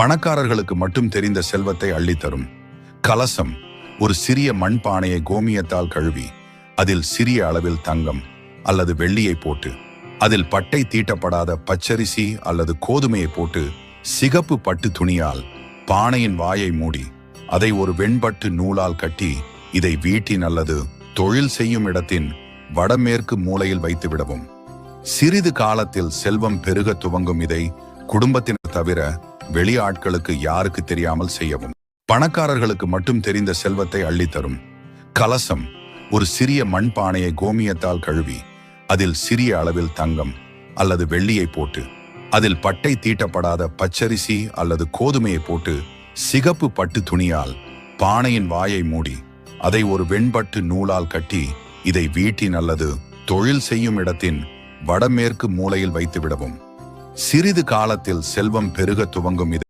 பணக்காரர்களுக்கு மட்டும் தெரிந்த செல்வத்தை அள்ளித்தரும். கலசம் ஒரு சிறிய மண்பானையை கோமியத்தால் கழுவி அதில் சிறிய அளவில் தங்கம் அல்லது வெள்ளியை போட்டு அதில் பட்டை தீட்டப்படாத பச்சரிசி அல்லது கோதுமையை போட்டு சிகப்பு பட்டு துணியால் பானையின் வாயை மூடி அதை ஒரு வெண்பட்டு நூலால் கட்டி இதை வீட்டின் அல்லது தொழில் செய்யும் இடத்தின் வடமேற்கு மூலையில் வைத்து விடவும். சிறிது காலத்தில் செல்வம் பெருக துவங்கும் இதை குடும்பத்தினர் தவிர வெளி ஆட்களுக்கு யாருக்கு தெரியாமல் செய்யவும் பணக்காரர்களுக்கு மட்டும் தெரிந்த செல்வத்தை அள்ளித்தரும். கலசம் ஒரு சிறிய மண்பானையை கோமியத்தால் கழுவி அதில் சிறிய அளவில் தங்கம் அல்லது வெள்ளியை போட்டு அதில் பட்டை தீட்டப்படாத பச்சரிசி அல்லது கோதுமையை போட்டு சிகப்பு பட்டு துணியால் பானையின் வாயை மூடி அதை ஒரு வெண்பட்டு நூலால் கட்டி இதை வீட்டின் அல்லது தொழில் செய்யும் இடத்தின் வடமேற்கு மூலையில் வைத்து விடவும் சிறிது காலத்தில் செல்வம் பெருக துவங்கும் இது